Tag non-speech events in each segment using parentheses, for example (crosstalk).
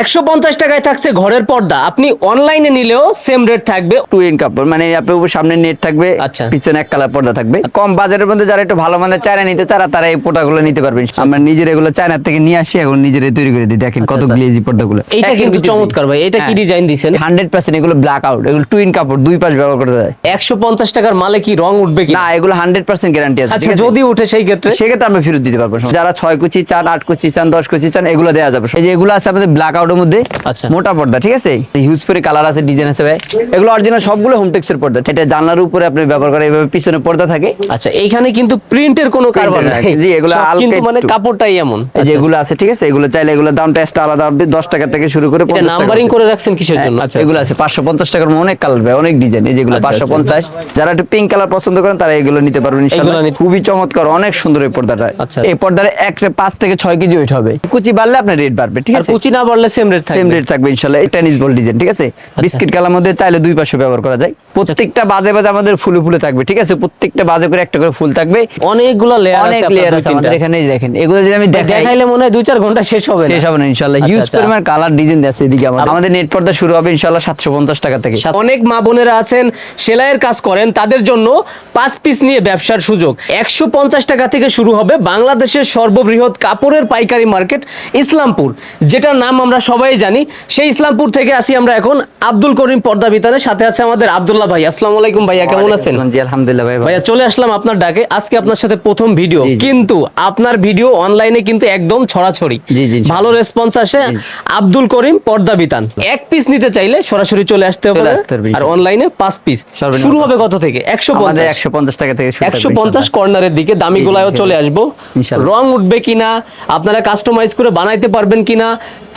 একশো পঞ্চাশ টাকায় থাকছে ঘরের পর্দা। আপনি অনলাইনে নিলেও সেম রেট থাকবে। টু ইন কাপড় মানে আপনার উপর সামনে নেট থাকবে আচ্ছা। পিছনে এক কালার পর্দা থাকবে। কম বাজারের মধ্যে যারা একটু ভালো মানের চায়না নিতে চারা তারা এই পর্দাগুলো নিতে পারবেন আমরা নিজের এগুলো চায়না থেকে নিয়ে আসি এখন নিজেরাই তৈরি করে দিই। দেখেন কত আচ্ছা। গ্লেজি পর্দাগুলো। এইটা কিন্তু চমৎকার ভাই। এটা কি ডিজাইন দিছেন? হান্ড্রেড পার্সেন্ট এগুলো ব্ল্যাক আউট এগুলো টু ইন কাপড় দুই পাশ ব্যবহার করা যায় একশো পঞ্চাশ টাকার মালে কি রং উঠবে কি না এগুলো হান্ড্রেড পার্সেন্ট গ্যারান্টি আছে আচ্ছা যদি উঠে সেই ক্ষেত্রে? সেক্ষেত্রে আমরা ফেরত দিতে পারব যারা ছয় কুচি চান আট কুচি চান দশ কুচি চান এগুলো দেওয়া যাবে এই যে এগুলো আছে আমাদের ব্ল্যাক আউটের মধ্যে আচ্ছা। মোটা পর্দা ঠিক আছে? হিউজ করে কালার আছে ডিজাইন আছে ভাই। এগুলো অরিজিনাল সবগুলো হোমটেক্সের পর্দা। এটা জানলার উপরে আপনি ব্যবহার করে এইভাবে পিছনে পর্দা থাকে। আচ্ছা এইখানে কিন্তু প্রিন্টের কোনো কারবার নাই। জি, এগুলো কিন্তু মানে কাপড়টাই এমন। এই যে আছে ঠিক আছে? এগুলো চাইলে এগুলো দামটা এক্সট্রা আলাদা হবে দশ টাকা থেকে শুরু করে এটা 50 টাকা নাম্বারিং করে রাখছেন কিসের জন্য? হ্যাঁ, এগুলো আছে পাঁচশো পঞ্চাশ টাকার মধ্যে অনেক কালার ভাই অনেক ডিজাইন এই যেগুলো আচ্ছা, পাঁচশো আচ্ছা। পঞ্চাশ যারা একটু পিঙ্ক কালার পছন্দ করেন তারা এগুলো নিতে পারবেন ইনশাআল্লাহ। খুবই চমৎকার অনেক সুন্দর এই পর্দাটা। আচ্ছা। এই পর্দার একটা পাঁচ থেকে ছয় কেজি ওয়েট হবে। কুচি বাড়লে আপনার রেট বাড়বে ঠিক আছে? কুচি না বাড়লে সেম রেট সেম রেট থাকবে ইনশাআল্লাহ এটা নিস বল ডিজাইন ঠিক আছে? বিস্কিট কালার মধ্যে চাইলে দুই পাশে ব্যবহার করা যায়। প্রত্যেকটা বাজে বাজে আমাদের ফুলে ফুলে থাকবে ঠিক আছে? প্রত্যেকটা বাজে করে একটা করে ফুল থাকবে। অনেকগুলো লেয়ার অনেক লেয়ার আছে আমাদের এখানে দেখেন। এগুলো যদি আমি দেখাইলে মনে হয় দুই চার ঘণ্টা শেষ হবে শেষ হবে না ইনশাআল্লাহ আচ্ছা, হিউজ আচ্ছা। পরিমাণ কালার ডিজাইন আছে এদিকে আমাদের। আমাদের নেট পর্দা শুরু হবে ইনশাআল্লাহ সাতশো পঞ্চাশ টাকা থেকে। অনেক মা বোনেরা আছেন সেলাইয়ের কাজ করেন তাদের জন্য পাঁচ পিস নিয়ে ব্যবসার সুযোগ। একশো পঞ্চাশ টাকা থেকে শুরু হবে বাংলাদেশের সর্ববৃহৎ কাপড়ের পাইকারি মার্কেট ইসলামপুর যেটার নাম আমরা সবাই জানি। সেই ইসলামপুর থেকে আসি আমরা এখন। আব্দুল করিম পর্দা বিতানের সাথে আছে আমাদের আব্দুল্লাহ ভাই। আসসালামু আলাইকুম ভাইয়া কেমন আছেন? জি আলহামদুলিল্লাহ ভাই ভাইয়া চলে আসলাম আপনার ডাকে। আজকে আপনার সাথে প্রথম ভিডিও। কিন্তু আপনার ভিডিও অনলাইনে কিন্তু একদম ছড়াছড়ি। জি, জি, ভালো রেসপন্স আসে। আব্দুল করিম পর্দা বিতান। এক পিস নিতে চাইলে সরাসরি চলে আসতে হবে। আর অনলাইনে পাঁচ পিস শুরু হবে কত থেকে? একশো পঞ্চাশ। একশো পঞ্চাশ টাকা থেকে একশো পঞ্চাশ কর্নারের দিকে দামি গোলায়ও চলে আসব। রং উঠবে কিনা আপনারা কাস্টমাইজ করে বানাইতে পারবেন কিনা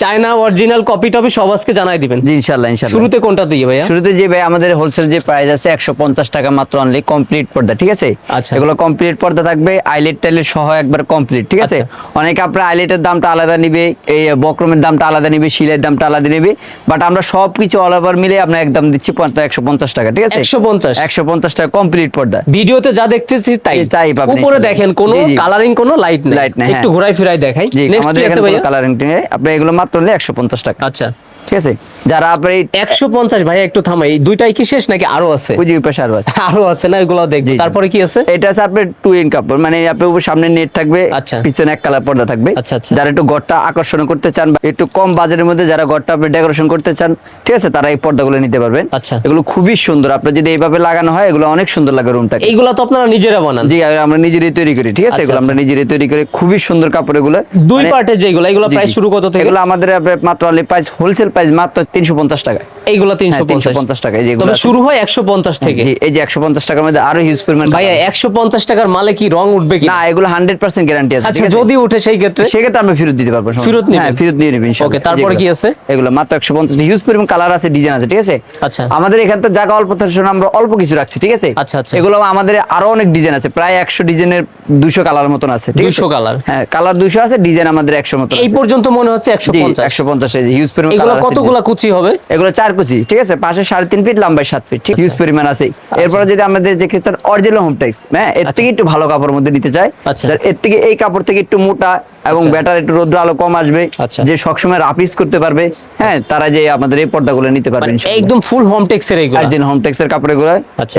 চায়না অরিজিনাল কপি টপি সব আজকে জানাই দিবেন। জি ইনশাআল্লাহ ইনশাআল্লাহ। শুরুতে কোনটা দিয়ে ভাইয়া? শুরুতে যে ভাই আমাদের হোলসেল যে প্রাইস আছে একশো পঞ্চাশ টাকা মাত্র অনলি কমপ্লিট পর্দা ঠিক আছে? আচ্ছা। এগুলো কমপ্লিট পর্দা থাকবে আইলেট টাইলেট সহ একবার কমপ্লিট ঠিক আছে? আচ্ছা। অনেকে আপনার আইলেটের দামটা আলাদা নিবে এই বক্রমের দামটা আলাদা নিবে শিলের দামটা আলাদা নিবে বাট আমরা সব কিছু অল ওভার মিলে আপনার একদম দিচ্ছি একশো পঞ্চাশ টাকা ঠিক আছে? 150 একশো পঞ্চাশ টাকা কমপ্লিট পর্দা। ভিডিওতে যা দেখতেছি তাই। তাই পাবেন উপরে দেখেন কোনো। কালারিং কোনো লাইট নেই। Light নেই, একটু। ঘুরাই ফিরাই দেখাই। জি আমাদের আছে ভাইয়া? কালারিং আপনি এগুলো মাত্র নিলে একশো পঞ্চাশ টাকা। আচ্ছা। ঠিক আছে? যারা আপনার এই একশো পঞ্চাশ ভাইয়া একটু থামাই। দুইটাই কি শেষ নাকি আরও আছে? ওই যে পাশে আরও আছে। (laughs) আরও আছে না? এগুলো দেখব। তারপরে কি আছে? এটা আছে আপনার টু ইন কাপড় মানে আপনার উপর সামনে নেট থাকবে আচ্ছা। পিছনে এক কালার পর্দা থাকবে। আচ্ছা, আচ্ছা। যারা একটু ঘরটা আকর্ষণ করতে চান বা একটু কম বাজারের মধ্যে যারা ঘরটা আপনি ডেকোরেশন করতে চান ঠিক আছে তারা এই পর্দাগুলো নিতে পারবেন। আচ্ছা। এগুলো খুবই সুন্দর। আপনার যদি এইভাবে লাগানো হয় এগুলো অনেক সুন্দর লাগে রুমটা এইগুলা তো আপনারা নিজেরা বানান। জি আমরা নিজেরাই তৈরি করি ঠিক আছে? আচ্ছা, এগুলো আমরা আচ্ছা। নিজেরাই তৈরি করি। খুবই সুন্দর কাপড় এগুলো। দুই মানে- পার্টে যেগুলো এগুলো প্রাইস শুরু কত থেকে? এগুলো আমাদের মাত্র প্রাইস হোলসেল প্রাইস মাত্র তিনশো পঞ্চাশ টাকা এইগুলো তিনশো হ্যাঁ, 350 টাকা, এই তবে শুরু হয় একশো পঞ্চাশ থেকে। এই যে একশো পঞ্চাশ টাকার মধ্যে আরও হিউজ পরিমাণ ভাইয়া একশো পঞ্চাশ টাকার মালে কি রং উঠবে কি? না এগুলো হান্ড্রেড পার্সেন্ট গ্যারান্টি আছে আচ্ছা যদি উঠে সেই ক্ষেত্রে? সেক্ষেত্রে আমরা ফেরত দিতে পারব ফেরত। নিবেন? হ্যাঁ ফেরত নিয়ে নেবেন Okay, তারপরে কি আছে? এগুলো মাত্র একশো পঞ্চাশ হিউজ পরিমাণ কালার আছে ডিজাইন আছে ঠিক আছে? আচ্ছা। আমাদের এখান থেকে জায়গা অল্প থাকার জন্য আমরা অল্প কিছু রাখছি ঠিক আছে? আচ্ছা, আচ্ছা। এগুলো আমাদের আরও অনেক ডিজাইন আছে প্রায় একশো ডিজাইনের দুশো কালার মতন আছে দুশো কালার হ্যাঁ কালার দুশো আছে ডিজাইন আমাদের একশো মতন এই পর্যন্ত মনে হচ্ছে একশো পঞ্চাশ। একশো পঞ্চাশ হিউজ পরিমাণ এগুলো আছে, কতগুলা কুচি হবে? এগুলো চার কুচি ঠিক আছে? পাশে সাড়ে তিন ফিট লম্বায় সাত ফিট ঠিক হিউজ পরিমাণ আছে। এরপরে যদি আমাদের যে ক্ষেত্রে অরিজিনাল হোম টেক্স হ্যাঁ? এর থেকে একটু ভালো কাপড়ের মধ্যে নিতে চাই। আচ্ছা। এর থেকে এই কাপড় থেকে একটু মোটা এবং আচ্ছা। ব্যাটার একটু রোদ্র আলো কম আসবে আচ্ছা। যে সবসময় রাপিস করতে পারবে হ্যাঁ তারা যে আমাদের এই পর্দাগুলো নিতে পারবে মানে একদম ফুল হোম টেক্সের এইগুলো আর্জেন্ট হোম টেক্স এর কাপড় এগুলো।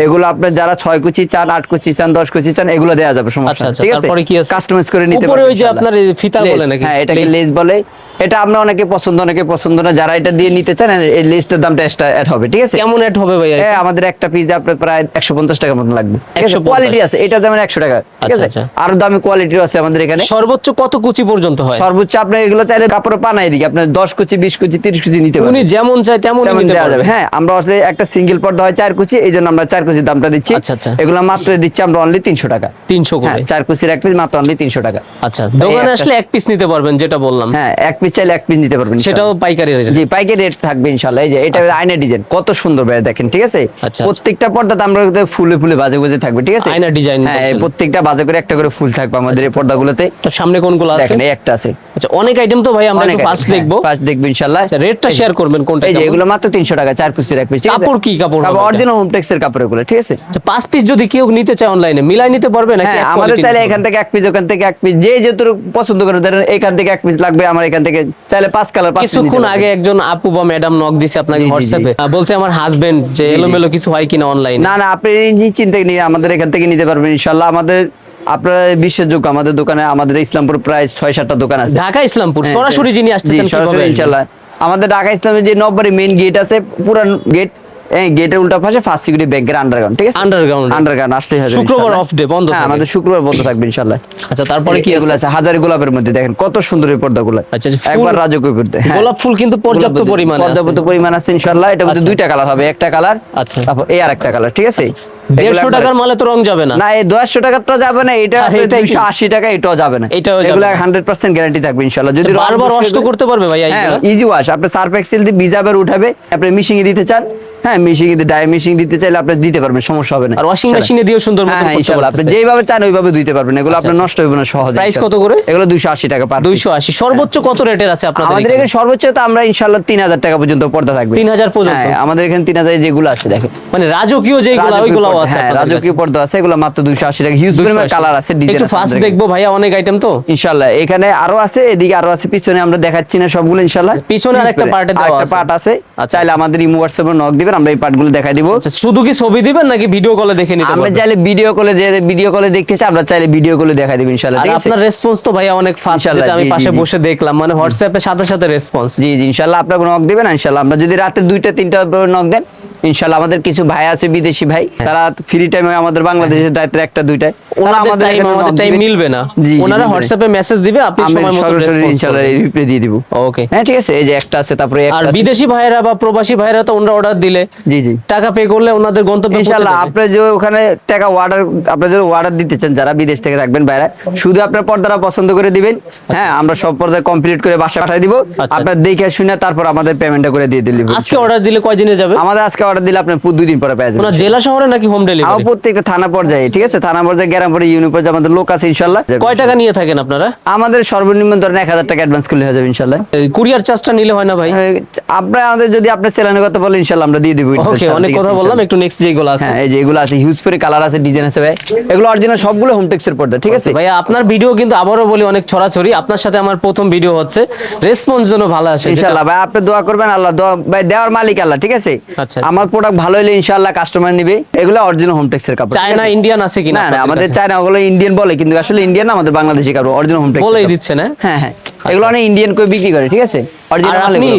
এগুলো আপনার যারা ছয় কুচি চান আট কুচি চান দশ কুচি চান এগুলো দেওয়া যাবে সমস্যা আচ্ছা ঠিক আছে? কাস্টমাইজ করে নিতে পারবে ওই যে আপনার ফিতা বলে নাকি? হ্যাঁ এটাকে লেস বলে। এটা আমরা অনেকে পছন্দ অনেকে পছন্দ না। যারা এটা দিয়ে নিতে চান এই লেসটার দামটা এক্সট্রা অ্যাড হবে ঠিক আছে? কেমন অ্যাড হবে ভাইয়া হ্যাঁ আমাদের একটা পিস আপনার প্রায় একশো পঞ্চাশ টাকার মতন লাগবে কোয়ালিটি আছে? এটা যেমন একশো টাকা ঠিক আছে। আরও দামি কোয়ালিটিও আছে আমাদের এখানে। সর্বোচ্চ কত কুচি পর্যন্ত হয়। সর্বোচ্চ আপনি এগুলো চাইলে কাপড় পানা এদিকে আপনার দশ কুচি বিশ কুচি তিরিশ কুচি নিতে পারেন উনি যেমন চায় তেমন দেওয়া যাবে। হ্যাঁ আমরা আসলে একটা সিঙ্গেল পর্দা হয় চার কুচি এই জন্য আমরা চার কুচি দামটা দিচ্ছি। আচ্ছা, আচ্ছা। এগুলো মাত্র দিচ্ছি আমরা অনলি তিনশো টাকা। তিনশো হ্যাঁ করে চার কুচির এক পিস মাত্র অনলি তিনশো টাকা। আচ্ছা দোকানে আসলে এক পিস নিতে পারবেন যেটা বললাম। হ্যাঁ এক পিস চাইলে এক পিস নিতে পারবেন সেটাও পাইকারি রেট জি পাইকারি রেট থাকবে ইনশাল্লাহ এই যে এটা আয়না ডিজাইন কত সুন্দর ভাই দেখেন ঠিক আছে? আচ্ছা। প্রত্যেকটা পর্দাতে আমরা ফুলে ফুলে বাজে বাজে থাকবে ঠিক আছে? আয়না ডিজাইন হ্যাঁ প্রত্যেকটা বাজে করে একটা করে ফুল থাকবে আমাদের এই পর্দাগুলোতে। তো সামনে কোনগুলো আছে? দেখেন এই একটা আছে। আচ্ছা অনেক আইটেম তো ভাই আমরা একটু ফার্স্ট দেখব। ফার্স্ট দেখব ইনশাআল্লাহ রেটটা শেয়ার করবেন কোনটা এই যে এগুলো মাত্র 300 টাকা চার পিসের এক পিস কাপড় কি কাপড় হবে অরিজিনাল হোমটেক্স এর কাপড় এগুলো ঠিক আছে? আচ্ছা পাঁচ পিস যদি কেউ নিতে চায় অনলাইনে মিলাই নিতে পারবে নাকি আমাদের চাইলে এখান থেকে এক পিস ওখান থেকে এক পিস যে যতটুকু পছন্দ করে ধরেন এখান থেকে এক পিস লাগবে আমার এখান থেকে চাইলে পাঁচ কালার পাঁচ কিছুক্ষণ আগে একজন আপু বা ম্যাডাম নক দিছে আপনাকে। হোয়াটসঅ্যাপে বলছে আমার হাজবেন্ড যে এলোমেলো কিছু হয় কিনা অনলাইনে না না আপনি নিজে চিন্তা নিয়ে আমাদের এখান থেকে নিতে পারবেন ইনশাল্লাহ। আমাদের আপনার বিশ্বাসযোগ্য আমাদের দোকানে আমাদের ইসলামপুর প্রায় ছয় সাতটা দোকান আছে ঢাকা ইসলামপুর হ্যাঁ, সরাসরি যিনি আসতেছেন সরাসরি আসবেন? ইনশাল্লাহ আমাদের ঢাকা ইসলামের যে নব্বরে মেইন গেট আছে পুরান গেট গেটের উল্টা পাশে ফার্স্ট সিকিউরিটি ব্যাংকের আন্ডারগ্রাউন্ড ঠিক আছে এ। আন্ডারগ্রাউন্ড আসলেই হবে শুক্রবার off day, বন্ধ হ্যাঁ থাকে। আমাদের শুক্রবার বন্ধ থাকবে ইনশাল্লাহ আচ্ছা তারপরে কি এগুলো আছে হাজারি গোলাপের মধ্যে দেখেন কত সুন্দর এই পর্দাগুলো আচ্ছা, একবার রাজকীয় করতে হ্যাঁ। গোলাপ ফুল কিন্তু পর্যাপ্ত পরিমাণে আছে। পর্যাপ্ত পরিমাণ আছে ইনশাআল্লাহ এটা মধ্যে আচ্ছা। দুইটা কালার হবে একটা কালার আচ্ছা। তারপর এই আর একটা কালার ঠিক আছে এগুলো দেড়শো টাকার মালে তো রং যাবে না। না এই টাকাটা যাবে না এটা কি? দুইশো আশি টাকা এটাও যাবে না। এটাও এগুলো হান্ড্রেড পার্সেন্ট গ্যারান্টি থাকবে ইনশাল্লাহ যদি বারবার বসে ওয়াশ তো করতে পারবে ভাই হ্যাঁ ইজি ওয়াশ আপনি সার্ফ এক্সেল দিয়ে বিজাবের উঠাবে আপনি দিতে চান। হ্যাঁ মিশিং ডাই মিশিং দিতে চাইলে আপনি দিতে পারবেন সমস্যা হবে না। আর ওয়াশিং মেশিনে দিয়েও সুন্দর মতো হ্যাঁ হ্যাঁ করতে আপনি যেভাবে চান ওইভাবে ধুইতে পারবেন। এগুলো আচ্ছা, আপনার আচ্ছা। নষ্ট হবে না সহজে। ইনশাল্লাহ। কত করে? এগুলো দুইশো আশি টাকা পার দুইশো আশি। সর্বোচ্চ কত রেটের আছে আপনাদের আমাদের এখানে? সর্বোচ্চ তো আমরা ইনশাল্লাহ তিন হাজার টাকা পর্যন্ত পর্দা থাকবে। 3000 পর্যন্ত? হ্যাঁ আমাদের এখানে তিন হাজার যেগুলো আছে দেখেন। মানে রাজকীয় যেগুলো ওইগুলো আছে হ্যাঁ রাজকীয় পর্দা আছে এগুলো মাত্র দুইশো আশি টাকা। হিউজ 280 কালার আছে ডিজাইন একটু ফার্স্ট দেখব ভাইয়া অনেক আইটেম তো। ইনশাল্লাহ এখানে আরও আছে এদিকে আরও আছে পিছনে আমরা দেখাচ্ছি না সবগুলো ইনশাল্লাহ পিছনে আরেকটা দেওয়া আছে। পার্ট আছে। আচ্ছা। চাইলে আমাদের ইমো হোয়াটসঅ্যাপে নক দিবেন আমরা এই পার্টগুলো দেখাই দিব। আচ্ছা, শুধু কি ছবি দিবেন নাকি ভিডিও কলে দেখে নিতে আমরা চাইলে ভিডিও কলে যে ভিডিও কলে দেখতে চাই আমরা চাইলে ভিডিও কলে দেখাই দিব ইনশাল্লাহ আর আপনার রেসপন্স তো ভাইয়া অনেক ফাস্ট যেটা আমি পাশে বসে দেখলাম মানে হোয়াটসঅ্যাপে সাথে সাথে রেসপন্স জি জি ইনশাল্লাহ আপনার নক দিবেন ইনশাল্লাহ আমরা যদি রাতে দুইটা তিনটা নক দেন ইনশাল্লাহ আমাদের কিছু ভাই আছে বিদেশি ভাই তারা ফ্রি টাইমে আমাদের বাংলাদেশের দায়িত্বের একটা দুইটায় ওরা আমাদের আমাদের টাইম মিলবে না। ওনারা হোয়াটসঅ্যাপে মেসেজ দিবে আপনি সময় মতো সরাসরি ইনশাল্লাহ রিপ্লাই দিয়ে দিব। ওকে হ্যাঁ ঠিক আছে এই যে একটা আছে তারপরে একটা আছে। বিদেশি ভাইয়েরা বা প্রবাসী ভাইয়েরা তো ওনারা অর্ডার দিলে জি জি। টাকা পে করলে ওনাদের গন্তব্যে যাবে। আপনি যে ওখানে টাকা অর্ডার আপনি যদি অর্ডার দিতে চান যারা বিদেশ থেকে থাকবেন শুধু আপনার পর্দাটা পছন্দ করে দিবেন। হ্যাঁ আমরা সব পর্দা কমপ্লিট করে বাসা পাঠিয়ে দিব। আচ্ছা। আপনার দেখে শুনে তারপর আমাদের পেমেন্টটা করে দিয়ে দিলি। আজকে অর্ডার দিলে কয়দিনে যাবে? আমাদের আজকে অর্ডার দিলে আপনার পুরো দুই দিন পরে পেয়ে যাবেন। জেলা শহরে নাকি হোম আমার ডেলিভারি প্রত্যেকটা থানা পর্যায়ে ঠিক আছে? থানা পর্যায়ে গ্রাম পর্যায়ে আমাদের লোক আছে ইনশাল্লাহ। কয় টাকা নিয়ে থাকেন আপনারা? আমাদের সর্বনিম্ন ধরেন এক হাজার টাকা অ্যাডভান্স করলে হয়ে যাবে ইনশাল্লাহ। কুরিয়ার চার্জটা নিলে হয় না ভাই? আপনার আমাদের যদি সেলানের কথা বলেন ইনশাল্লাহ আমরা দিয়ে দিব। ওকে অনেক কথা বললাম একটু নেক্সট যেগুলো আছে। হ্যাঁ এই যে এগুলো আছে হিউজ করে কালার আছে ডিজাইন আছে ভাই। এগুলো অরিজিনাল সবগুলো হোমটেক্সের পর্দা ঠিক আছে? ভাইয়া আপনার ভিডিও কিন্তু আবারও বলি অনেক ছড়াছড়ি। আপনার সাথে আমার প্রথম ভিডিও হচ্ছে। রেসপন্স জন্য ভালো আসে ইনশাল্লাহ ভাই আপনি দোয়া করবেন আল্লাহ দোয়া ভাই দেওয়ার মালিক আল্লাহ ঠিক আছে? আচ্ছা। আমার প্রোডাক্ট ভালো হলে ইনশাল্লাহ কাস্টমার নিবে। এগুলো অরিজিনাল হোমটেক্স এর কাপড় চায়না ইন্ডিয়ান আছে? কিনা না আমাদের? চায়না ওগুলো ইন্ডিয়ান বলে কিন্তু আসলে ইন্ডিয়ান না আমাদের বাংলাদেশি কাপড় অরিজিনাল হোমটেক্স বলেই দিচ্ছে না? হ্যাঁ হ্যাঁ। এগুলো অনেক ইন্ডিয়ান করে বিক্রি করে ঠিক আছে?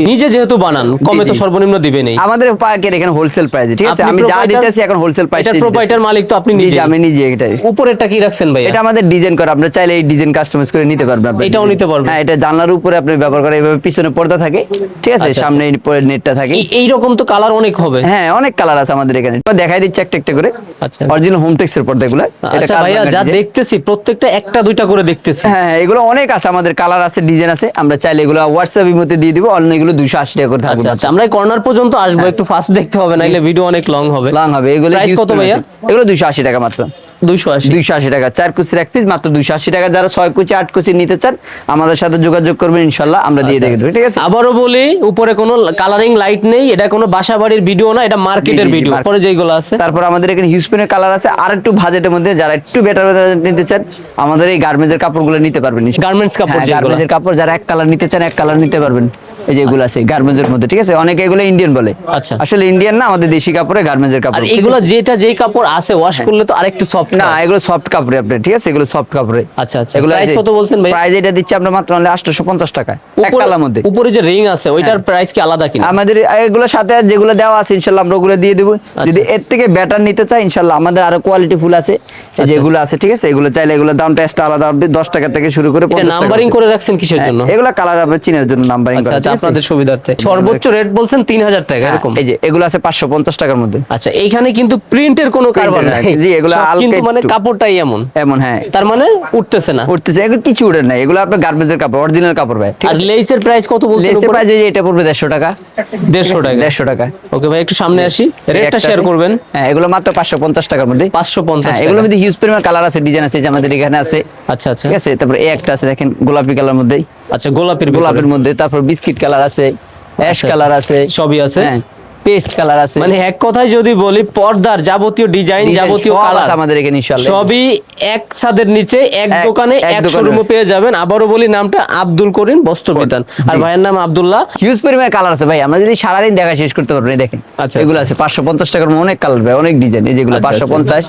নিজে যেহেতু বানান কমে তো। সর্বনিম্ন দিবেনই আমাদের পার্কের এখানে হোলসেল প্রাইসে ঠিক আছে? আমি যা দিতেছি এখন হোলসেল প্রাইস প্রোপাইটার মালিক তো আপনি নিজে আমি নিজে উপরেরটা কি রাখছেন ভাইয়া? এটা আমাদের ডিজাইন করা আপনি চাইলে এই ডিজাইন কাস্টমাইজ করে নিতে পারবেন আপনি এটাও নিতে পারবেন? হ্যাঁ এটা জানলার উপরে আপনি ব্যবহার করে এইভাবে পিছনে পর্দা থাকে ঠিক আছে? আচ্ছা, সামনে পরে নেটটা থাকে। এই- এইরকম তো কালার অনেক হবে। হ্যাঁ অনেক কালার আছে আমাদের এখানে। তো দেখাই দিচ্ছি একটা একটা করে। আচ্ছা। অরিজিনাল হোমটেক্স এর পর্দাগুলো। এটা আচ্ছা ভাইয়া যা দেখতেছি প্রত্যেকটা একটা দুইটা করে দেখতেছি। হ্যাঁ হ্যাঁ, এগুলো অনেক আছে আমাদের কালার আছে ডিজাইন আছে আমরা চাইলে এগুলো হোয়াটসঅ্যাপ মধ্যে দিয়ে দিব অন্য এগুলো দুইশো আশি টাকা করে থাকবে। আচ্ছা আচ্ছা আমরা কর্নার পর্যন্ত আসব একটু ফাস্ট দেখতে হবে নাইলে ভিডিও অনেক লং হবে। লং হবে এগুলো কত ভাইয়া? এগুলো দুইশো আশি টাকা মাত্র। দুইশো আশি। টাকা। চার কুচির এক পিস মাত্র দুইশো আশি টাকা। যারা ছয় কুচি আট কুচি নিতে চান আমাদের সাথে যোগাযোগ করবেন ইনশাল্লাহ আমরা দিয়ে দেখে দেবো ঠিক আছে? আবারও বলি উপরে কোনো কালারিং লাইট নেই এটা কোনো বাসা বাড়ির ভিডিও না এটা মার্কেটের ভিডিও। পরে যেগুলো আছে। তারপর আমাদের এখানে হিউজপেনের কালার আছে আর একটু বাজেটের মধ্যে যারা একটু বেটার নিতে চান আমাদের এই গার্মেন্টসের কাপড়গুলো নিতে পারবেন গার্মেন্টস কাপড় গার্মেন্টসের কাপড় যারা এক কালার নিতে চান এক কালার নিতে পারবেন। এই যে এগুলো আছে গার্মেন্টসের মধ্যে ঠিক আছে? অনেকে এগুলো ইন্ডিয়ান বলে। আচ্ছা। আসলে ইন্ডিয়ান না আমাদের দেশি কাপড়ে গার্মেন্টসের কাপড়। এগুলো যেটা যেই কাপড় আছে ওয়াশ করলে তো আরেকটু সফট না এগুলো সফট কাপড়ে আপনি ঠিক আছে? এগুলো সফট কাপড়ে। আচ্ছা, আচ্ছা। Price কত বলছেন ভাই? প্রাইস এটা দিচ্ছি আমরা মাত্র অনলি 850 টাকা এক কালার মধ্যে। হ্যাঁ। উপরে যে রিং আছে ওইটার প্রাইস কি আলাদা কিনা? আমাদের এগুলোর সাথে যেগুলো দেওয়া আছে ইনশাল্লাহ আমরা ওগুলো দিয়ে দেবো। আচ্ছা। যদি এর থেকে বেটার নিতে চাই ইনশাল্লাহ আমাদের আরও কোয়ালিটি ফুল আছে। যেগুলো আছে ঠিক আছে? এগুলো চাইলে এগুলো দামটা এক্সট্রা আলাদা হবে দশ টাকা থেকে শুরু করে 50 টাকা নাম্বারিং করে রাখছেন কিসের হ্যাঁ, জন্য? এগুলো কালার আপনার চিনার জন্য নাম্বারিং আচ্ছা করা। আচ্ছা? আপনাদের সুবিধার্থে। সর্বোচ্চ রেট বলছেন তিন হাজার টাকা হ্যাঁ, এরকম। এই যে এগুলো আছে পাঁচশো পঞ্চাশ টাকার মধ্যে। আচ্ছা এইখানে কিন্তু প্রিন্টের কোনো কারবার নাই। জি, এগুলো কিন্তু মানে কাপড়টাই এমন। এমন হ্যাঁ। তার মানে উঠতেছে না। উঠতেছে এগুলো কিছু উঠে নাই। এগুলো আপনার গার্বেজের কাপড় অরিজিনাল কাপড় ভাই ঠিক আর লেসের প্রাইস কত বলছেন লেসের প্রাইস এই এটা পড়বে দেড়শো টাকা। দেড়শো টাকা। দেড়শো টাকা। ওকে ভাই একটু সামনে আসি। রেটটা শেয়ার করবেন। হ্যাঁ এগুলো মাত্র পাঁচশো পঞ্চাশ টাকার মধ্যে। পাঁচশো পঞ্চাশ হ্যাঁ, এগুলোর মধ্যে হিউজ পরিমাণ কালার আছে ডিজাইন আছে যে আমাদের এখানে আছে। আচ্ছা আচ্ছা। ঠিক আছে তারপর এই একটা আছে দেখেন গোলাপি কালার মধ্যে আচ্ছা গোলাপের গোলাপের মধ্যে তারপর বিস্কিট কালার আছে অ্যাশ আচ্ছা, কালার আছে। সবই আছে? পেস্ট কালার আছে। মানে এক কথায় যদি বলি পর্দার যাবতীয় ডিজাইন যাবতীয় কালার। আমাদের এখানে ইনশাআল্লাহ। সবই এক ছাদের নিচে এক দোকানে এক শোরুমে পেয়ে যাবেন। আবারও বলি নামটা আব্দুল করিম বস্ত্র বিতান। আর ভাইয়ের নাম আব্দুল্লাহ। হিউজ কালার আছে ভাই। আমরা যদি সারাদিন দেখা শেষ করতে পারব দেখেন। আচ্ছা, এগুলো আছে পাঁচশো পঞ্চাশ টাকার অনেক কালার ভাই অনেক ডিজাইন এই যেগুলো আচ্ছা, পাঁচশো আচ্ছা। পঞ্চাশ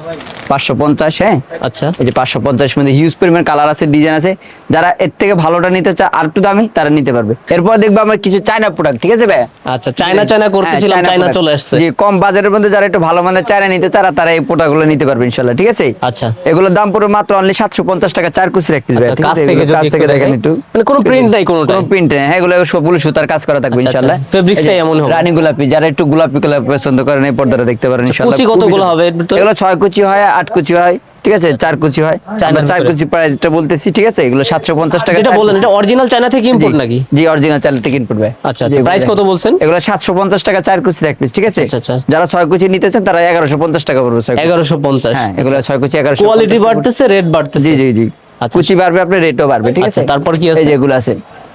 পাঁচশো পঞ্চাশ হ্যাঁ? আচ্ছা। এই যে পাঁচশো পঞ্চাশ মধ্যে হিউজ কালার আছে ডিজাইন আছে। যারা এর থেকে ভালোটা নিতে চায় আর একটু দামি তারা নিতে পারবে। এরপর দেখব আমরা কিছু চায়না প্রোডাক্ট ঠিক আছে ভাই? আচ্ছা চায়না চায়না করতেছিলাম চায়না চলে আসছে। জি কম বাজারের মধ্যে যারা একটু ভালো মানের চায়না নিতে চায় তারা এই প্রোডাক্টগুলো নিতে পারবে ইনশাল্লাহ ঠিক আছে? আচ্ছা। এগুলোর দাম পড়বে মাত্র অনলি সাতশো পঞ্চাশ টাকা চার কুচি এক পিস আচ্ছা, কাছ থেকে কাছ থেকে দেখেন একটু। মানে কোনো print নাই কোনোটায়? কোনো প্রিন্ট নেই এগুলো সবগুলো সুতার কাজ করা থাকবে আচ্ছা, আচ্ছা। এমন হবে। রানী গোলাপি যারা একটু গোলাপি কালার পছন্দ করেন এই পর্দাটা দেখতে পারেন ইনশাল্লাহ। কুচি কতগুলো হবে? এগুলো ছয় কুচি হয় আট কুচি হয়। ঠিক আছে চার কুচি হয় আমরা চার। কুচি প্রাইসটা বলতেছি ঠিক আছে এগুলো সাতশো পঞ্চাশ টাকা যেটা বললেন। এটা অরিজিনাল চায়না থেকে ইম্পোর্ট নাকি জি অরিজিনাল চাল থেকে ইনপুট ভাই আচ্ছা, আচ্ছা। Price কত বলছেন? এগুলো সাতশো পঞ্চাশ টাকা চার কুচি এক পিস ঠিক আছে আচ্ছা, আচ্ছা। যারা ছয় কুচি নিতে চান তারা এগারোশো পঞ্চাশ টাকা পড়বে ছয় কুচি। এগারোশো পঞ্চাশ হ্যাঁ এগুলো ছয় কুচি এগারোশো কোয়ালিটি বাড়তেছে রেট বাড়তেছে জি জি জি আচ্ছা। কুচি বাড়বে আপনার রেটও বাড়বে ঠিক আছে আচ্ছা, তারপর কি আছে? এই যেগুলো আছে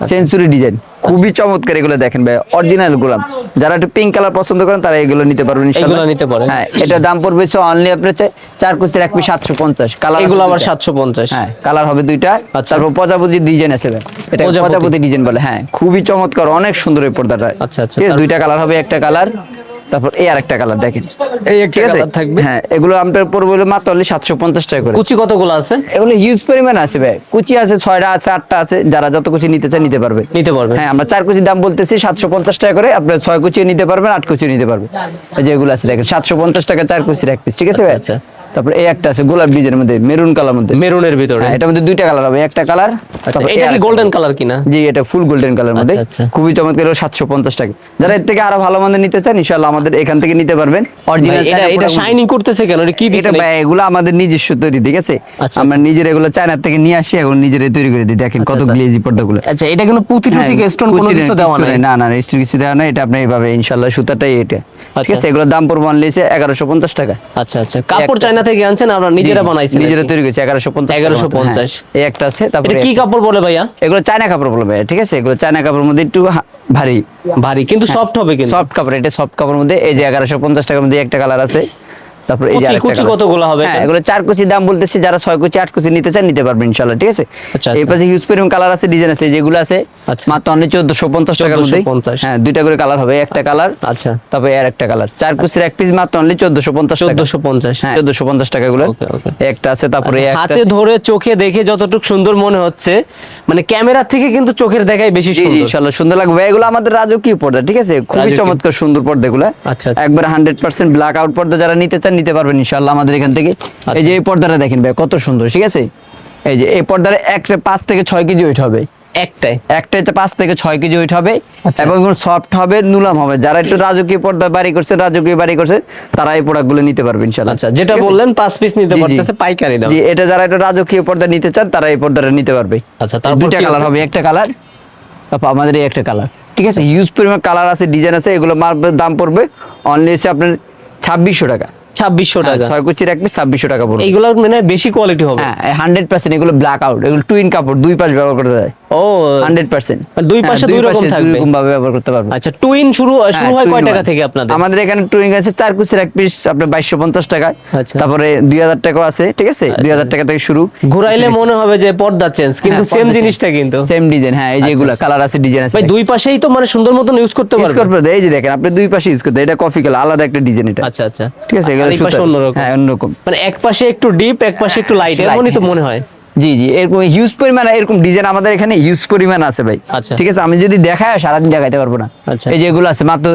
সেঞ্চুরি ডিজাইন খুবই চমৎকার এগুলো দেখেন ভাই অরিজিনাল গুলাম যারা একটু পিঙ্ক কালার পছন্দ করেন তারা এগুলো নিতে পারবেন ইনশাআল্লাহ। এগুলো নিতে পারেন। হ্যাঁ এটা দাম পড়বে অনলি আপনার চাই চার কুচির এক পিস সাতশো পঞ্চাশ। কালার এগুলো আবার সাতশো পঞ্চাশ। হ্যাঁ কালার হবে দুইটা। আচ্ছা। তারপর প্রজাপতি ডিজাইন আছে ভাই। এটা প্রজাপতি। ডিজাইন বলে হ্যাঁ খুবই চমৎকার অনেক সুন্দর এই পর্দাটা। আচ্ছা, আচ্ছা, দুইটা কালার হবে একটা কালার তারপর এই আর একটা কালার দেখেন। এই একটা কালার থাকবে। হ্যাঁ এগুলো আমাদের পড়বে হলো মাত্র অনলি সাতশো পঞ্চাশ টাকা করে। কুচি কতগুলো আছে? এগুলো হিউজ পরিমাণ আছে ভাই। কুচি আছে ছয়টা আছে আটটা আছে। যারা যত কুচি নিতে চায় নিতে পারবে। নিতে পারবে। হ্যাঁ আমরা চার কুচি দাম বলতেছি সাতশো পঞ্চাশ টাকা করে। আপনার ছয় কুচি নিতে পারবেন 8 কুচি নিতে পারবেন। এই যে এগুলো আছে দেখেন সাতশো পঞ্চাশ টাকা চার কুচি এক পিস ঠিক আছে ভাই? আচ্ছা, তারপর এই একটা আছে গোলাপ ডিজাইনের মধ্যে মেরুন কালার মধ্যে। মেরুনের ভিতরে? হ্যাঁ এটার মধ্যে দুইটা কালার হবে একটা কালার আচ্ছা, এটা কি গোল্ডেন কালার কিনা? জি এটা ফুল গোল্ডেন কালার মধ্যে। আচ্ছা, আচ্ছা। খুবই চমৎকার সাতশো পঞ্চাশ টাকা। যারা এর থেকে আরও ভালো নিতে চান আমাদের এখান থেকে নিতে পারবেন। অরিজিনাল এটা এটা শাইনিং করতেছে কেন? এটা কি এটা ভাই এগুলো আমাদের নিজস্ব তৈরি ঠিক আছে। আমরা নিজের এগুলো চায়না থেকে নিয়ে আসি এখন নিজেরাই তৈরি করে দিই। দেখেন কত। গ্লেজি পর্দাগুলো। আচ্ছা এটা কিন্তু পুঁতি টুতি হ্যাঁ, স্টোন কোনো কিছু দেওয়া নাই? না না স্টোন কিছু দেওয়া নাই এটা আপনি এইভাবে ইনশাল্লাহ সুতাটাই এটা ঠিক আচ্ছা। আছে এগুলোর দাম পড়বে অনলি এগারোশো পঞ্চাশ টাকা। আচ্ছা আচ্ছা। কাপড় চায়না থেকে আনছেন আমরা নিজেরা বানাইছি নিজেরা তৈরি করেছি এগারোশো পঞ্চাশ 1150 এই একটা আছে তারপরে কি কাপড় বলে ভাইয়া? এগুলো চায়না কাপড় বলে ভাইয়া ঠিক আছে? এগুলো চায়না কাপড়ের মধ্যে একটু ভারী। ভারী কিন্তু সফট হবে কিন্তু। সফট কাপড় এটা সফট কাপড়ের মধ্যে এই যে এগারোশো পঞ্চাশ টাকার মধ্যে একটা কালার আছে। তারপর এই যে কুচি-। কতগুলো হবে হ্যাঁ এগুলো চার কুচি দাম বলতেছি যারা ছয় কুচি আট কুচি নিতে চান নিতে পারবেন ইনশাল্লাহ ঠিক আছে? আচ্ছা, এই আচ্ছা। পাশে হিউজ পরিমাণ কালার আছে ডিজাইন আছে যেগুলো আছে আচ্ছা। মাত্র চোদ্দশো পঞ্চাশ টাকার মধ্যে হ্যাঁ দুইটা করে কালার হবে একটা কালার আচ্ছা। আর একটা কালার চার কুচির এক পিস মাত্র অনলি চোদ্দশো পঞ্চাশ চোদ্দশো পঞ্চাশ। হ্যাঁ চোদ্দশো পঞ্চাশ টাকা গুলো. একটা আছে তারপরে একটা হাতে ধরে চোখে দেখে যতটুকু সুন্দর মনে হচ্ছে মানে ক্যামেরা থেকে কিন্তু চোখের দেখাই বেশি সুন্দর। ইনশাআল্লাহ সুন্দর লাগবে। এগুলো আমাদের রাজকীয় পর্দা ঠিক আছে? খুবই চমৎকার সুন্দর পর্দা এগুলো আচ্ছা। একবার হান্ড্রেড পার্সেন্ট ব্ল্যাক আউট পর্দা যারা নিতে চান নিতে পারবেন ইনশাআল্লাহ আমাদের এখান থেকে। এই যে এই পর্দাটা দেখেন ভাই কত সুন্দর ঠিক আছে? এই যে এই পর্দার একটা পাঁচ থেকে ছয় কেজি ওয়েট হবে। একটাই। একটা পাঁচ থেকে ছয় কেজি ওয়েট হবে আচ্ছা। এবং সফট হবে নুলাম হবে। যারা একটু রাজকীয় পর্দা বাড়ি করছে রাজকীয় বাড়ি করছে তারা এই প্রোডাক্টগুলো নিতে পারবে ইনশাআল্লাহ। আচ্ছা যেটা বললেন পাঁচ পিস নিতে জি, জি। পারতেছে পাইকারি দাম। জি এটা যারা একটু রাজকীয় পর্দা নিতে চান তারা এই পর্দাটা নিতে পারবে। আচ্ছা, দুইটা কালার? হবে একটা কালার তারপর আমাদের এই একটা কালার ঠিক আছে? ইউজ পরিমাণ কালার আছে ডিজাইন আছে এগুলো দাম পড়বে অনলি এসে আপনার ছাব্বিশশো টাকা। ছাব্বিশশো হ্যাঁ, টাকা। ছয় কুচির এক পিস ছাব্বিশশো টাকা পড়বে। এগুলো মানে বেশি কোয়ালিটি হবে। হ্যাঁ হান্ড্রেড পার্সেন্ট এগুলো ব্ল্যাক আউট এগুলো টুইন কাপড় দুই পাশ ব্যবহার করতে যায় ও হান্ড্রেড পার্সেন্ট। মানে দুই পাশে দুই রকম থাকবে। রকম ভাবে ব্যবহার করতে পারবে। আচ্ছা টুইন শুরু শুরু হয় হ্যাঁ, কয় টাকা থেকে আপনাদের? আমাদের এখানে টুইং আছে চার কুচির এক পিস আপনার বাইশশো পঞ্চাশ টাকা। আচ্ছা। তারপরে দুই হাজার টাকাও আছে ঠিক আছে? দুই হাজার টাকা থেকে শুরু। ঘুরাইলে মনে হবে যে পর্দা চেঞ্জ কিন্তু হ্যাঁ, সেম জিনিসটা কিন্তু। সেম ডিজাইন হ্যাঁ এই এগুলো আচ্ছা। কালার আছে ডিজাইন আছে। ভাই দুই পাশেই তো মানে সুন্দর মতন ইউজ করতে ইউজ করতে পারবে, এই যে দেখেন আপনি দুই পাশে ইউজ করতে এটা কফি কালার আলাদা একটা ডিজাইন এটা। আচ্ছা আচ্ছা। ঠিক আছে এগুলো অন্যরকম। হ্যাঁ অন্যরকম। মানে এক পাশে একটু ডিপ এক পাশে একটু লাইট এমনই তো হ্যাঁ। মনে হয়। জি জি এরকম হিউজ পরিমাণ এরকম ডিজাইন আমাদের এখানে হিউজ পরিমাণ আছে ভাই। আচ্ছা। ঠিক আছে আমি যদি দেখাই সারাদিন দেখাইতে পারব না। আচ্ছা। এই যে এগুলো আছে মাত্র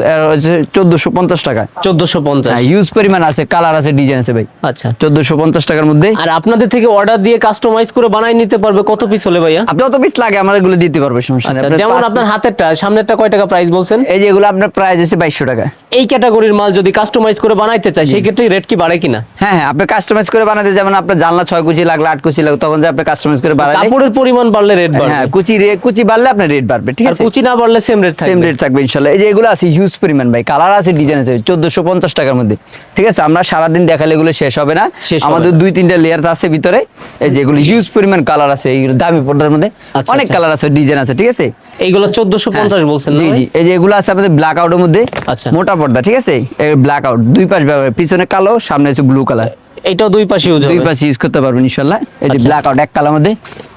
চোদ্দশো পঞ্চাশ টাকা। চোদ্দশো পঞ্চাশ। হিউজ পরিমাণ আছে কালার আছে ডিজাইন আছে ভাই। আচ্ছা। চোদ্দশো পঞ্চাশ টাকার মধ্যে। আর আপনাদের থেকে অর্ডার দিয়ে কাস্টমাইজ করে বানাই নিতে পারবে কত পিস হলে ভাইয়া? আপনি কত পিস লাগে আমার এগুলো দিতে পারবে সমস্যা আচ্ছা যেমন আপনার হাতেরটা সামনেরটা কয় টাকা প্রাইস বলছেন? এই যে এগুলো আপনার প্রাইস হচ্ছে বাইশশো টাকা। এই ক্যাটাগরির মাল যদি কাস্টমাইজ করে বানাইতে চাই সেই ক্ষেত্রে রেট কি বাড়ে কিনা? হ্যাঁ হ্যাঁ আপনি কাস্টমাইজ করে বানাতে যেমন আপনার জানলা ছয় কুচি লাগলে আট কুচি লাগবে তখন যে আপনি কাস্টমাইজ করে বানালে কাপড়ের পরিমাণ বাড়লে রেট বাড়বে। হ্যাঁ কুচি রে- কুচি বাড়লে আপনার রেট বাড়বে ঠিক আছে? কুচি না বাড়লে সেম রেট সেম রেট থাকবে ইনশাল্লাহ। এই যে এগুলো আছে হিউজ পরিমাণ ভাই কালার আছে ডিজাইন আছে চোদ্দশো পঞ্চাশ টাকার মধ্যে ঠিক আছে? আমরা সারাদিন দেখালে এগুলো শেষ হবে না। শেষ আমাদের দুই তিনটা লেয়ার আছে ভিতরে এই যেগুলো হিউজ পরিমাণ কালার আছে এইগুলো দামি পর্দার মধ্যে আচ্ছা, অনেক আচ্ছা। কালার আছে ডিজাইন আছে ঠিক আছে? এইগুলো চোদ্দশো পঞ্চাশ বলছেন না জি জি। এই যে এগুলো আছে আমাদের ব্ল্যাক আউটের মধ্যে আচ্ছা। মোটা পর্দা ঠিক আছে? ব্ল্যাক আউট দুই পাশ ব্যবহার পিছনে কালো সামনে হচ্ছে ব্লু কালার এটাও দুই পাশে ইউজ দুই পাশ ইউজ করতে পারবেন ইনশাল্লাহ এই যে আচ্ছা। ব্ল্যাক আউট এক কালার মধ্যে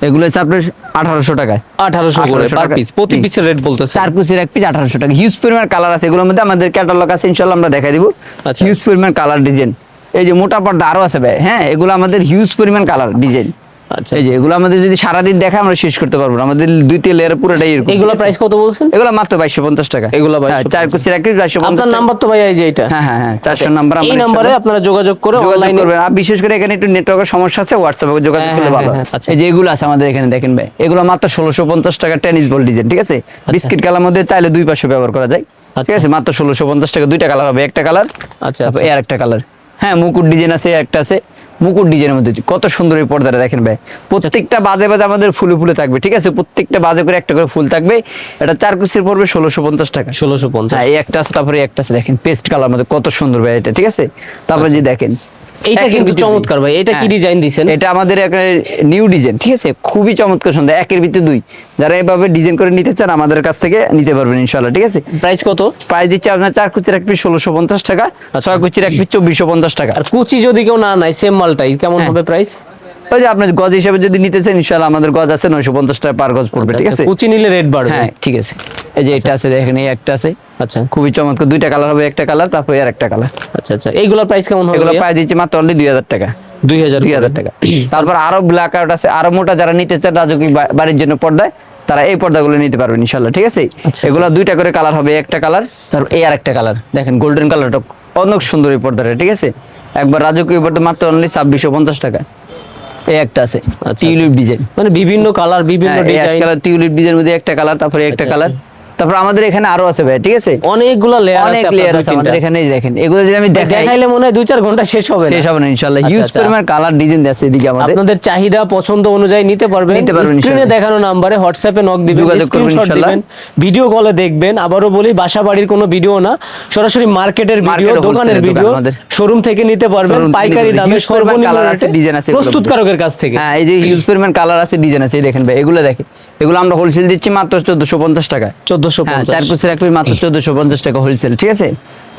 এগুলো হচ্ছে আপনার আঠারোশো টাকায়। আঠারোশো করে পার পিস প্রতি। পিসের রেট বলতেছে। চার কুচির এক পিস আঠারোশো টাকা। হিউজ পরিমাণ কালার আছে এগুলোর মধ্যে আমাদের ক্যাটালগ আছে ইনশাল্লাহ আমরা দেখাই দিব। আচ্ছা। হিউজ পরিমাণ কালার ডিজাইন এই যে মোটা পর্দা আরও আছে ভাই হ্যাঁ এগুলো আমাদের হিউজ পরিমাণ কালার ডিজাইন আচ্ছা। এই যে এগুলো আমাদের যদি সারাদিন দেখা আমরা শেষ করতে পারব না। আমাদের দুই তিন লেয়ার পুরোটাই এরকম। এগুলো প্রাইস কত বলছেন? এগুলো মাত্র বাইশশো পঞ্চাশ টাকা। এগুলো হ্যাঁ, 2250 চার বাইশশো পঞ্চাশ নাম্বার তো ভাই এই যে এটা হ্যাঁ হ্যাঁ হ্যাঁ চারশো নাম্বার এই নাম্বারে আপনারা যোগাযোগ করে অনলাইনে করবেন। আর বিশেষ করে এখানে একটু নেটওয়ার্কের সমস্যা আছে হোয়াটসঅ্যাপে যোগাযোগ হ্যাঁ, করলে হ্যাঁ, ভালো হ্যাঁ, আচ্ছা। এই যে এগুলো আছে আমাদের এখানে দেখেন ভাই। এগুলো মাত্র ষোলোশো পঞ্চাশ টাকা টেনিস বল ডিজাইন ঠিক আছে? বিস্কিট কালার মধ্যে চাইলে দুই পাশে ব্যবহার করা যায় ঠিক আচ্ছা। আছে? মাত্র ষোলোশো পঞ্চাশ টাকা দুইটা কালার হবে একটা কালার আচ্ছা, আচ্ছা। এই কালার। হ্যাঁ মুকুট ডিজাইন আছে একটা আছে। মুকুট ডিজাইনের মধ্যে কত সুন্দর এই পর্দাটা দেখেন ভাই। প্রত্যেকটা বাজে বাজে আমাদের ফুলে ফুলে থাকবে ঠিক আছে? প্রত্যেকটা বাজে করে একটা করে ফুল থাকবে। এটা চার কুচির পড়বে ষোলোশো পঞ্চাশ টাকা। ষোলোশো পঞ্চাশ। হ্যাঁ এই একটা আছে তারপরে একটা আছে দেখেন পেস্ট কালার মধ্যে কত সুন্দর ভাই এটা ঠিক আছে? তারপরে যে দেখেন এইটা কিন্তু চমৎকার ভাই এটা কি হ্যাঁ, ডিজাইন দিছেন? এটা আমাদের একটা নিউ ডিজাইন ঠিক আছে? খুবই চমৎকার সুন্দর একের ভিতরে দুই। যারা এভাবে ডিজাইন করে নিতে চান আমাদের কাছ থেকে নিতে পারবেন ইনশাআল্লাহ ঠিক আছে? প্রাইস কত? প্রাইস দিচ্ছে আপনার চার কুচির এক পিস ষোলোশো পঞ্চাশ টাকা আচ্ছা। ছয় কুচির এক পিস চব্বিশশো পঞ্চাশ টাকা। আর কুচি যদি কেউ না নাই সেম মালটাই কেমন হ্যাঁ। হবে প্রাইস ওই যে আপনার গজ হিসাবে যদি নিতে চান ইনশাল্লাহ আমাদের গজ আছে নয়শো পঞ্চাশ টাকা পার গজ পড়বে ঠিক আছে? কুচি নিলে রেট বাড়বে। হ্যাঁ ঠিক আছে। এই যে এটা আছে দেখেন এই একটা আছে। আচ্ছা। খুবই চমৎকার দুইটা কালার হবে একটা কালার তারপরে আর একটা কালার আচ্ছা আচ্ছা। এইগুলোর প্রাইস কেমন হবে এগুলো পাই দিচ্ছি মাত্র অনলি দুই হাজার টাকা। দুই হাজার দুই হাজার টাকা। তারপর আরও ব্ল্যাক আউট আছে আরও মোটা যারা নিতে চান রাজকীয় বাড়ির জন্য পর্দায় তারা এই পর্দাগুলো নিতে পারবেন ইনশাল্লাহ ঠিক আছে? আচ্ছা। এগুলো দুইটা করে কালার হবে একটা কালার তারপর এই আর একটা কালার দেখেন গোল্ডেন কালারটা অনেক সুন্দর এই পর্দাটা ঠিক আছে? একবার রাজকীয় পর্দা মাত্র অনলি ছাব্বিশশো পঞ্চাশ টাকা। এই একটা আছে আচ্ছা। Tulip design. মানে বিভিন্ন কালার বিভিন্ন ডিজাইন কালার টিউলিপ ডিজাইন মধ্যে একটা কালার তারপরে একটা আচ্ছা, কালার তারপর আমাদের এখানে আরও আছে ভাই ঠিক আছে অনেকগুলো লেয়ার অনেক লেয়ার আছে আমাদের এখানে দেখেন এগুলো যদি আমি দেখাইলে মনে হয় দুই চার ঘণ্টা শেষ হবে শেষ হবে না আচ্ছা। পরিমাণ কালার ডিজাইন আছে এদিকে আমাদের আপনাদের চাহিদা পছন্দ অনুযায়ী নিতে পারবেন নিতে পারবেন স্ক্রিনে ইনশাআল্লাহ। দেখানো নাম্বারে হোয়াটসঅ্যাপে নক দিবেন যোগাযোগ করবেন ইনশাআল্লাহ। ভিডিও কলে দেখবেন আবারও বলি বাসা বাড়ির কোনো ভিডিও না সরাসরি মার্কেটের ভিডিও দোকানের ভিডিও। শোরুম থেকে নিতে পারবেন পাইকারি দামে সর্বনিম্ন colour আছে, design আছে। প্রস্তুতকারকের কাছ থেকে হ্যাঁ এই যে হিউজ পরিমাণ কালার আছে ডিজাইন আছে দেখেন ভাই এগুলো দেখেন এগুলো আমরা হোলসেল দিচ্ছি মাত্র চোদ্দশো পঞ্চাশ টাকা চোদ্দশো হ্যাঁ চার কুচি রাখবি মাত্র চোদ্দশো পঞ্চাশ টাকা হোলসেল ঠিক আছে?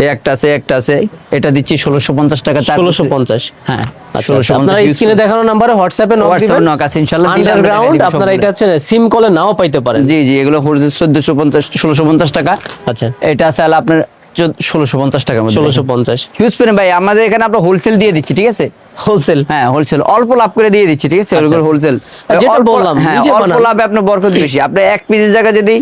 এই একটা আছে একটা আছে এটা দিচ্ছি ষোলোশো পঞ্চাশ টাকা ষোলোশো। পঞ্চাশ হ্যাঁ। আচ্ছা, আচ্ছা, আপনারা স্ক্রিনে দেখানো নাম্বারে হোয়াটসঅ্যাপে নক দিবেন। knock আছে, ইনশাআল্লাহ আন্ডারগ্রাউন্ড আপনারা এটা হচ্ছে সিম কলে নাও পাইতে পারেন। জি জি এগুলো চোদ্দশো পঞ্চাশ ষোলোশো পঞ্চাশ টাকা। আচ্ছা। এটা আছে আপনার ষোলোশো পঞ্চাশ টাকা ষোলোশো পঞ্চাশ। হিউজ পরিমাণ ভাই আমাদের এখানে আমরা হোলসেল দিয়ে দিচ্ছি ঠিক আছে? হোলসেল হ্যাঁ হোলসেল অল্প লাভ করে দিয়ে দিচ্ছি ঠিক আছে? হোলসেল যেটা বললাম, হ্যাঁ অল্প। লাভে আপনার বরকত বেশি। আপনি এক পিসের জায়গায় যদি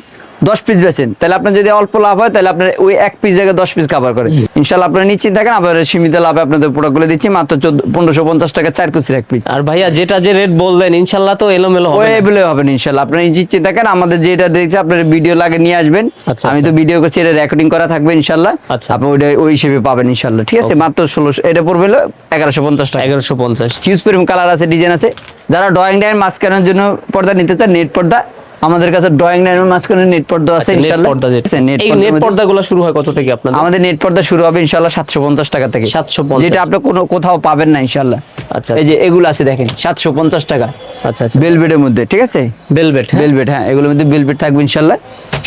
দশ পিস বেচেন। তাহলে আপনার যদি অল্প লাভ হয় তাহলে আপনার ওই এক পিস জায়গায় দশ পিস কাভার করে ইনশাল্লাহ আপনার নিশ্চিত থাকেন আবার সীমিত লাভে আপনাদের প্রোডাক্টগুলো দিচ্ছি মাত্র চোদ্দ পনেরোশো পঞ্চাশ টাকা চার কুচির এক পিস আর ভাইয়া যেটা যে রেট বললেন ইনশাল্লাহ তো এলোমেলো হবে। এগুলো হবে ইনশাল্লাহ আপনারা নিশ্চিত থাকেন আমাদের যেটা দেখছে আপনার ভিডিও লাগে নিয়ে আসবেন। আচ্ছা, আমি তো ভিডিও করছি এটা রেকর্ডিং করা থাকবে ইনশাল্লাহ আচ্ছা। আপনি ওইটা ওই হিসেবে পাবেন ইনশাল্লাহ ঠিক আছে মাত্র ষোলোশো এটা পড়বে হলো এগারোশো পঞ্চাশ টাকা। এগারোশো পঞ্চাশ। হিউজ পরিমাণ কালার আছে ডিজাইন আছে। যারা ড্রয়িং ডাইন মাঝখানের জন্য পর্দা নিতে চান নেট পর্দা আমাদের কাছে ড্রয়িং নাইনের মাঝখানে নেট পর্দা আছে নেট ইনশাআল্লাহ পর্দা গুলো এই নেট পর্দাগুলো শুরু হয় কত থেকে আপনাদের? আমাদের নেট পর্দা শুরু হবে ইনশাল্লাহ সাতশো পঞ্চাশ টাকা থেকে। সাতশো যেটা আপনি কোনো কোথাও পাবেন না ইনশাল্লাহ। আচ্ছা, এই যে এগুলো আছে দেখেন সাতশো পঞ্চাশ টাকা। আচ্ছা আচ্ছা। বেলবেটের মধ্যে ঠিক আছে? বেলবেট হ্যাঁ। বেলবেট হ্যাঁ এগুলোর মধ্যে বেলবেট থাকবে ইনশাল্লাহ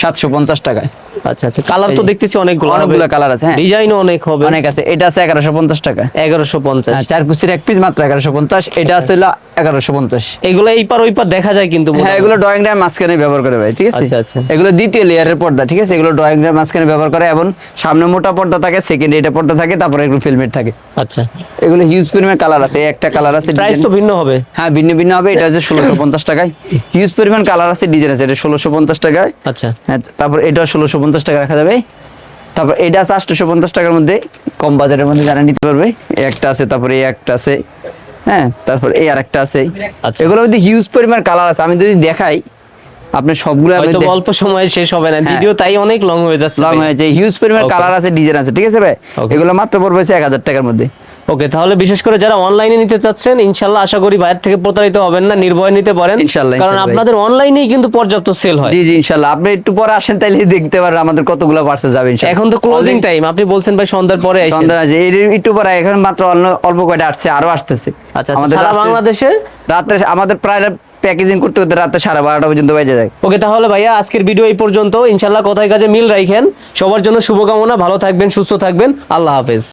সাতশো পঞ্চাশ টাকায়। আচ্ছা আচ্ছা। কালার তো দেখতেছি অনেকগুলো। অনেকগুলো colour আছে, হ্যাঁ। ডিজাইনও অনেক হবে। অনেক আছে। এটা আছে এগারোশো পঞ্চাশ টাকা। এগারোশো পঞ্চাশ। হ্যাঁ, চার কুচির এক পিস মাত্র এগারোশো পঞ্চাশ। এটা আছে হলো এগারোশো পঞ্চাশ। এগুলো এই পার ওই পার দেখা যায় কিন্তু হ্যাঁ এগুলো ড্রয়িং রুমের মাঝখানে ব্যবহার করে ভাই ঠিক আছে? আচ্ছা, আচ্ছা। এগুলো দ্বিতীয় লেয়ারের পর্দা ঠিক আছে? এগুলো ড্রয়িং রুমের মাঝখানে ব্যবহার করে এবং সামনে মোটা পর্দা থাকে সেকেন্ড এটা পর্দা থাকে তারপরে এগুলো ফিল্মেট থাকে। আচ্ছা। এগুলো হিউজ কালার আছে একটা কালার আছে প্রাইস তো ভিন্ন হবে। হ্যাঁ ভিন্ন ভিন্ন হবে। এটা হচ্ছে ষোলোশো পঞ্চাশ টাকায়। হিউজ পরিমাণ কালার আছে ডিজাইন আছে এটা ষোলোশো পঞ্চাশ টাকায়। আচ্ছা। হ্যাঁ তারপর এটা ষোলোশো পঞ্চাশ টাকা রাখা যাবে। তারপর এটা আছে আটশোশো পঞ্চাশ টাকার মধ্যে কম বাজারের মধ্যে যারা নিতে পারবে। এই একটা আছে তারপরে এই একটা আছে হ্যাঁ তারপর এই আর একটা আছে। এগুলোর মধ্যে হিউজ পরিমাণ কালার আছে আমি যদি দেখাই আপনি সবগুলো হয়তো অল্প সময়ে শেষ হবে না। ভিডিও তাই অনেক লং হয়ে যাচ্ছে লং হয়েছে হিউজ পরিমাণ কালার আছে ডিজাইন আছে ঠিক আছে ভাই? এগুলো মাত্র পড়বে এক হাজার টাকার মধ্যে। ওকে তাহলে বিশেষ করে যারা অনলাইনে নিতে চাচ্ছেন ইনশাল্লাহ আশা করি বাইরে থেকে প্রতারিত হবেন না নির্ভয় নিতে পারেন। ইনশাল্লাহ, কারণ। আপনাদের অনলাইনেই কিন্তু পর্যাপ্ত সেল হয়। জি জি ইনশাল্লাহ। আপনি একটু পরে আসেন তাইলে দেখতে পারেন আমাদের কতগুলো পার্সেল যাবে এখন তো ক্লোজিং টাইম আপনি বলছেন ভাই সন্ধ্যার পরে আসেন। সন্ধ্যা আছে এর একটু পরে এখন মাত্র অল্প- অল্প কয়টা আসছে আরও আসতেছে। আচ্ছা আচ্ছা, আমাদের সারা বাংলাদেশে? রাতে আমাদের প্রায় প্যাকেজিং করতে করতে রাতে সাড়ে বারোটা পর্যন্ত বেজে যায়। ওকে তাহলে ভাইয়া আজকের ভিডিও এই পর্যন্ত। ইনশাল্লাহ কথায় কাজে মিল রাখেন সবার জন্য শুভকামনা। ভালো থাকবেন সুস্থ থাকবেন। আল্লাহ হাফেজ।